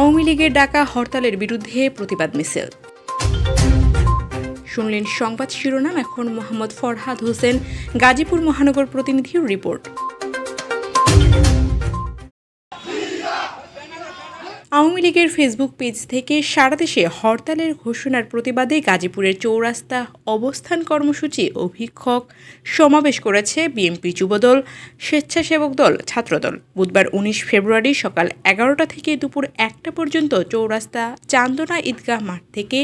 আওয়ামী লীগের ডাকা হরতালের বিরুদ্ধে প্রতিবাদ মিছিল। শুনলেন সংবাদ শিরোনাম, এখন মোহাম্মদ ফরহাদ হোসেন, গাজীপুর মহানগর প্রতিনিধির রিপোর্ট। আওয়ামী লীগের ফেসবুক পেজ থেকে সারা দেশে হরতালের ঘোষণার প্রতিবাদে গাজীপুরের চৌরাস্তা অবস্থান কর্মসূচি ও ভিক্ষক সমাবেশ করেছে বিএনপি যুবদল, স্বেচ্ছাসেবক দল, ছাত্রদল। বুধবার উনিশ ফেব্রুয়ারি সকাল এগারোটা থেকে দুপুর একটা পর্যন্ত চৌরাস্তা চান্দনা ঈদগাহ মাঠ থেকে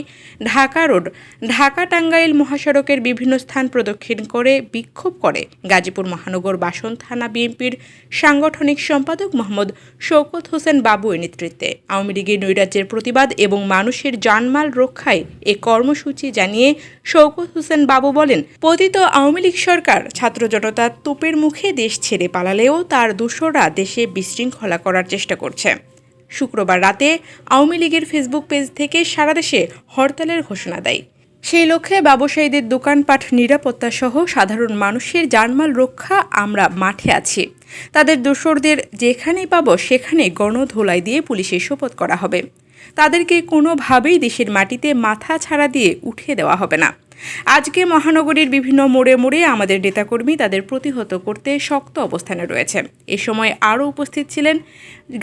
ঢাকা রোড, ঢাকা টাঙ্গাইল মহাসড়কের বিভিন্ন স্থান প্রদক্ষিণ করে বিক্ষোভ করে গাজীপুর মহানগর বাসন থানা বিএনপির সাংগঠনিক সম্পাদক মোহাম্মদ শওকত হোসেন বাবুয়ের নেতৃত্বে। আওয়ামী লীগের নৈরাজ্যের প্রতিবাদ এবং মানুষের জানমাল রক্ষায় এ কর্মসূচি জানিয়ে শওকত হোসেন বাবু বলেন, পতিত আওয়ামী লীগ সরকার ছাত্র জনতার তোপের মুখে দেশ ছেড়ে পালালেও তার দুশোরা দেশে বিশৃঙ্খলা করার চেষ্টা করছে। শুক্রবার রাতে আওয়ামী লীগের ফেসবুক পেজ থেকে সারা দেশে হরতালের ঘোষণা দেয়। সেই লক্ষ্যে ব্যবসায়ীদের দোকানপাট নিরাপত্তা সহ সাধারণ মানুষের জানমাল রক্ষা আমরা মাঠে আছি। তাদের দোসরদের যেখানেই পাবো সেখানে গণধোলাই দিয়ে পুলিশে শপথ করা হবে। তাদেরকে কোনোভাবেই দেশের মাটিতে মাথা ছাড়া দিয়ে উঠিয়ে দেওয়া হবে না। আজকে মহানগরীর বিভিন্ন মোড়ে মোড়ে আমাদের নেতাকর্মী তাদের প্রতিহত করতে শক্ত অবস্থানে রয়েছে। এ সময় আরও উপস্থিত ছিলেন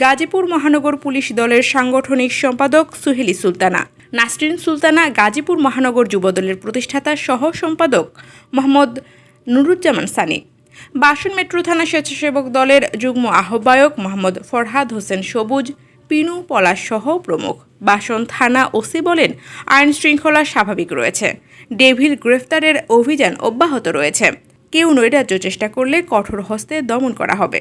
গাজীপুর মহানগর পুলিশ দলের সাংগঠনিক সম্পাদক সুহেলি সুলতানা। নাসরিন সুলতানা গাজীপুর মহানগর যুবদলের প্রতিষ্ঠাতা সহ সম্পাদক মোহাম্মদ নুরুজ্জামান সানি। বাসন মেট্রো থানা স্বেচ্ছাসেবক দলের যুগ্ম আহ্বায়ক মোহাম্মদ ফরহাদ হোসেন সবুজ, পিনু পলাশ সহ প্রমুখ। বাসন থানা ওসি বলেন, আইন শৃঙ্খলা স্বাভাবিক রয়েছে। ডেভিল গ্রেফতারের অভিযান অব্যাহত রয়েছে। কেউ নৈরাজ্য চেষ্টা করলে কঠোর হস্তে দমন করা হবে।